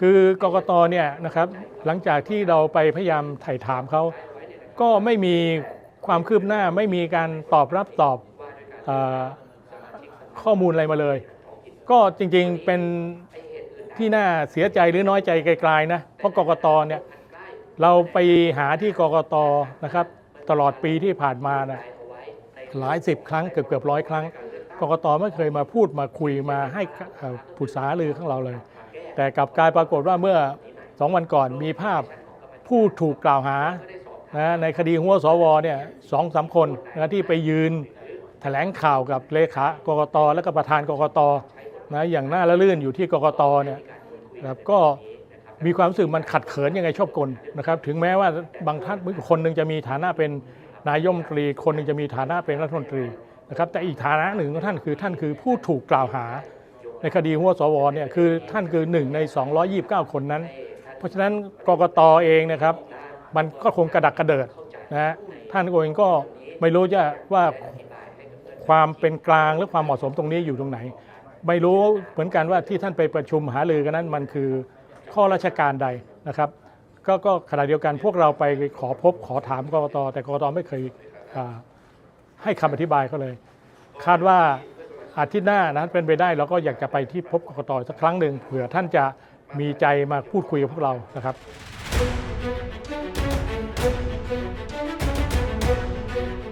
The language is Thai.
คือกกตเนี่ยนะครับหลังจากที่เราไปพยายามไถ่ถามเขาก็ไม่มีความคืบหน้าไม่มีการตอบรับตอบอข้อมูลอะไรมาเลย ก็จริงๆเป็นที่น่าเสียใจหรือน้อยใจไกลๆนะเพราะกกตเนี่ยเราไปหาที่กกตนะครับ ตลอดปีที่ผ่านมานะหลายสิบครั้งเกือบเกือบร้อยครั้งกกตไม่เคยมาพูดมาคุยมาให้เอ่อปรึกษาลือของเราเลย แต่กลับกลายปรากฏว่าเมื่อสองวันก่อนมีภาพผู้ถูกกล่าวหานะในคดีหัวสวเนี่ยสองสามคนนะที่ไปยืนแถลงข่าวกับเลขากกตและก็ประธานกกตนะอย่างน่าละลื่นอยู่ที่กกตเนี่ยนะครับก็มีความรู้สึกมันขัดเขินยังไงชอบกลนะครับ ถึงแม้ว่าบางท่านคนหนึ่งจะมีฐานะเป็นนายมตรี คนหนึ่งจะมีฐานะเป็นรัฐมนตรีนะครับแต่อีกฐานะหนึ่งของท่านคือท่านคือผู้ถูกกล่าวหา ในคดีหัวสวเนี่ยคือท่านคือหนึ่งใน 229 คนนั้น เพราะฉะนั้นกกตเองนะครับ มันก็คงกระดักกระเดิดนะท่านเองก็ไม่รู้จะว่าความเป็นกลางหรือความเหมาะสมตรงนี้อยู่ตรงไหน ไม่รู้เหมือนกันว่าที่ท่านไปประชุมหารือกันนั้นมันคือข้อราชการใดนะครับก็ก็ขณะเดียวกันพวกเราไปขอพบขอถามกกตแต่กกตไม่เคยให้คำอธิบายเขาเลย คาดว่า อาทิตย์หน้านะเป็นไปได้เราก็อยากจะไปที่พบกกตสักครั้งหนึ่งเผื่อท่านจะมีใจมาพูดคุยกับพวกเรานะครับ